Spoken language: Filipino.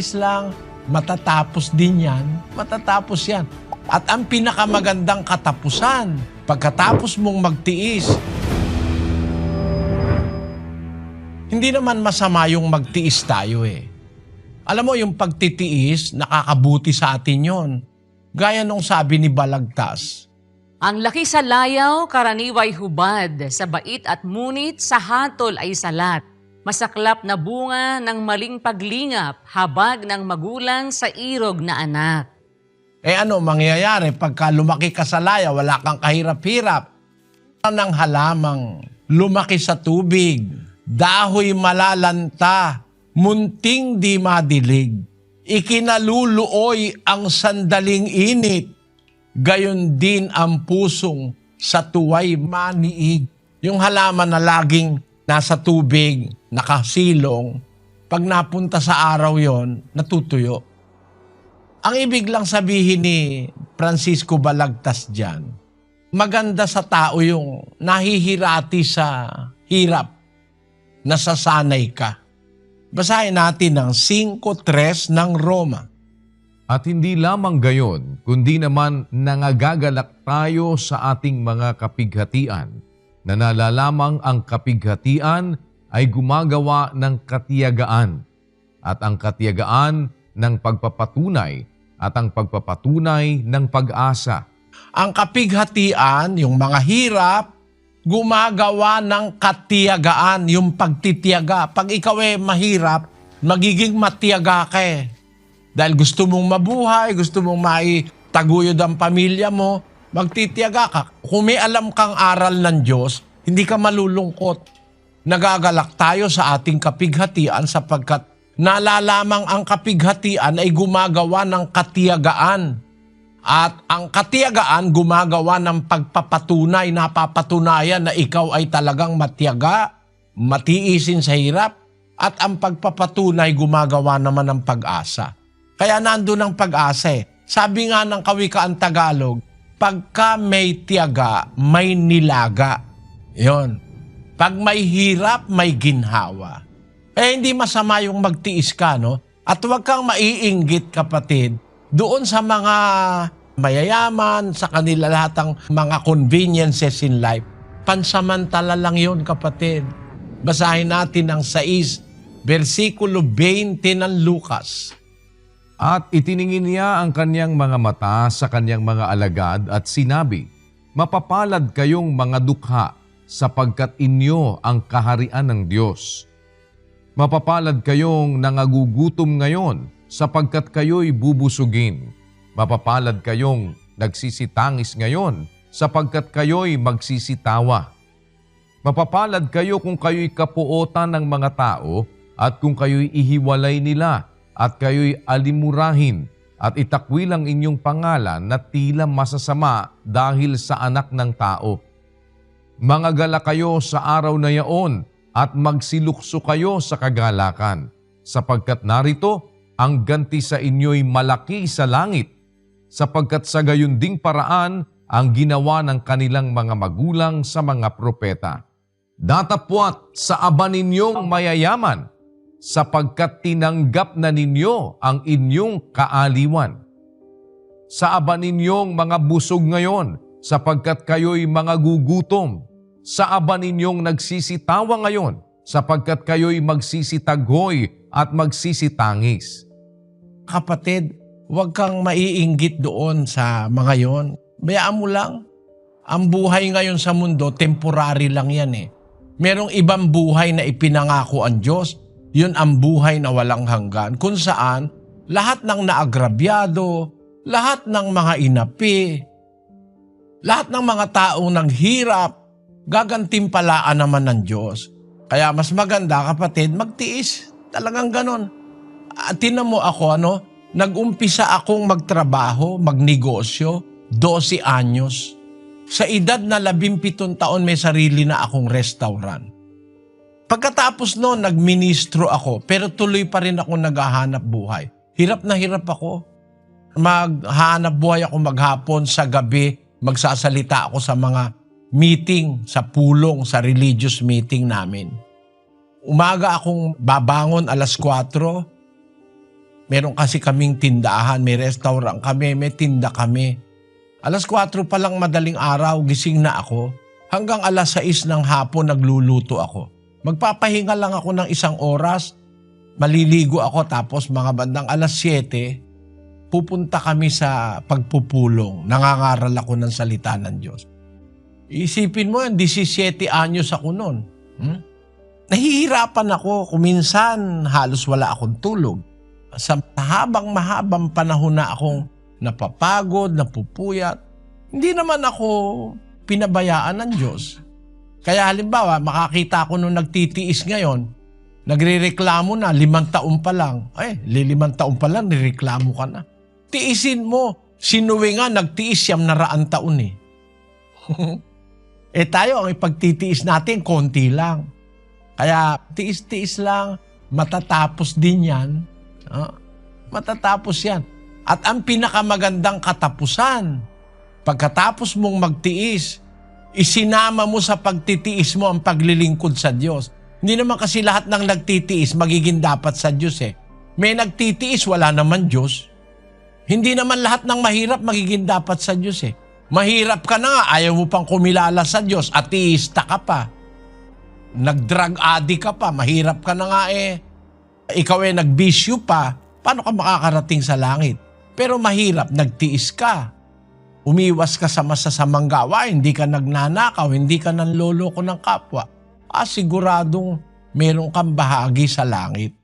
magtiis lang, matatapos din yan, matatapos yan. At ang pinakamagandang katapusan, pagkatapos mong magtiis, hindi naman masama yung magtiis tayo eh. Alam mo, yung pagtitiis, nakakabuti sa atin yon. Gaya nung sabi ni Balagtas, Ang laki sa layaw, karaniway hubad. Sa bait at munit, sa hatol ay salat. Masaklap na bunga ng maling paglingap, habag ng magulang sa irog na anak. eh ano mangyayari pagka lumaki ka sa laya, wala kang kahirap-hirap? ng halamang lumaki sa tubig, dahoy malalanta, munting di madilig. Ikinaluluoy ang sandaling init, gayon din ang pusong sa tuway maniig. Yung halaman na laging nasa tubig, nakasilong, pag napunta sa araw yon, natutuyo. Ang ibig lang sabihin ni Francisco Balagtas dyan, maganda sa tao yung nahihirati sa hirap, nasasanay ka. Basahin natin ang 5.3 ng Roma. At hindi lamang gayon, kundi naman nangagagalak tayo sa ating mga kapighatian, na nalalamang ang kapighatian ay gumagawa ng katiyagaan, at ang katiyagaan ng pagpapatunay, at ang pagpapatunay ng pag-asa. Ang kapighatian, yung mga hirap, gumagawa ng katiyagaan, yung pagtitiyaga. Pag ikaw eh mahirap, magiging matiyaga ka eh. Dahil gusto mong mabuhay, gusto mong maitaguyod ang pamilya mo, magtitiyaga ka. Kung may alam kang aral ng Diyos, hindi ka malulungkot. Nagagalak tayo sa ating kapighatian sapagkat nalalamang ang kapighatian ay gumagawa ng katiyagaan. At ang katiyagaan gumagawa ng pagpapatunay, napapatunayan na ikaw ay talagang matiyaga, matiisin sa hirap, at ang pagpapatunay gumagawa naman ng pag-asa. Kaya nandun ang pag-asa eh. Sabi nga ng Kawikaan Tagalog, pagka may tiyaga, may nilaga. Yon. Pag may hirap, may ginhawa. Eh hindi masama yung magtiis ka, no? At huwag kang maiinggit, kapatid, doon sa mga mayayaman, sa kanila lahat ng mga conveniences in life. Pansamantala lang yon kapatid. Basahin natin ang 6, versikulo 20 ng Lucas. At itiningin niya ang kanyang mga mata sa kanyang mga alagad at sinabi, Mapapalad kayong mga dukha sapagkat inyo ang kaharian ng Diyos. Mapapalad kayong nangagugutom ngayon sapagkat kayo'y bubusugin. Mapapalad kayong nagsisitangis ngayon sapagkat kayo'y magsisitawa. Mapapalad kayo kung kayo'y kapuotan ng mga tao at kung kayo'y ihiwalay nila at kayo'y alimurahin at itakwil ang inyong pangalan na tila masasama dahil sa anak ng tao. Mangagala kayo sa araw na yaon at magsilukso kayo sa kagalakan, sapagkat narito ang ganti sa inyo'y malaki sa langit, sapagkat sa gayon ding paraan ang ginawa ng kanilang mga magulang sa mga propeta. Datapwat sa aba ninyong mayayaman, sapagkat tinanggap na ninyo ang inyong kaaliwan. Sa aba ninyong mga busog ngayon, sapagkat kayo'y mga gugutom. Sa aba ninyong nagsisitawa ngayon, sapagkat kayo'y magsisitaghoy at magsisitangis. Kapatid, huwag kang maiinggit doon sa mga yon. Bayaan mo lang. Ang buhay ngayon sa mundo, temporary lang yan eh. Merong ibang buhay na ipinangako ang Diyos. Yun ang buhay na walang hanggan. Kung saan, lahat ng naagrabyado, lahat ng mga inapi, lahat ng mga taong nanghirap, gagantimpalaan naman ng Diyos. Kaya mas maganda kapatid, magtiis. Talagang ganon. At tinan mo ako, ano, nag-umpisa akong magtrabaho, magnegosyo, 12 anyos. Sa edad na 17 taon, may sarili na akong restaurant. Pagkatapos noon, nagministro ako, pero tuloy pa rin ako naghahanap buhay. Hirap na hirap ako. Maghahanap buhay ako maghapon, sa gabi, magsasalita ako sa mga meeting, sa pulong, sa religious meeting namin. Umaga akong babangon alas 4, Meron kasi kaming tindahan, may restaurant kami, may tinda kami. Alas 4 pa lang madaling araw, gising na ako. Hanggang alas 6 ng hapon nagluluto ako. Magpapahinga lang ako ng isang oras, maliligo ako tapos mga bandang alas 7, pupunta kami sa pagpupulong. Nangangaral ako ng salita ng Diyos. Isipin mo, 17 anyos ako noon. Hmm? Nahihirapan ako kuminsan halos wala akong tulog. Sa habang mahabang panahon na akong napapagod, napupuyat, hindi naman ako pinabayaan ng Diyos. Kaya halimbawa, makakita ko nung nagtitiis ngayon, nagrereklamo na, limang taon pa lang. Ay, lilimang taon pa lang, nireklamo ka na. Tiisin mo. Sinuwi nga, nagtiis siyam na raan taon eh. eh tayo, ang ipagtitiis natin, konti lang. Kaya tiis-tiis lang, matatapos din yan. Ah, matatapos yan. At ang pinakamagandang katapusan, pagkatapos mong magtiis, isinama mo sa pagtitiis mo ang paglilingkod sa Diyos. Hindi naman kasi lahat ng nagtitiis magiging dapat sa Diyos eh. May nagtitiis, wala naman Diyos. Hindi naman lahat ng mahirap magiging dapat sa Diyos eh. Mahirap ka na nga, ayaw mo pang kumilala sa Diyos, ateista ka pa. Nag-drug addict ka pa, mahirap ka na nga eh. Ikaw eh nagbisyo pa, paano ka makakarating sa langit? Pero mahirap, nagtiis ka. Umiwas ka sa masasamang gawain, hindi ka nagnanakaw, hindi ka nanloloko ng kapwa. Ah, siguradong meron kang bahagi sa langit.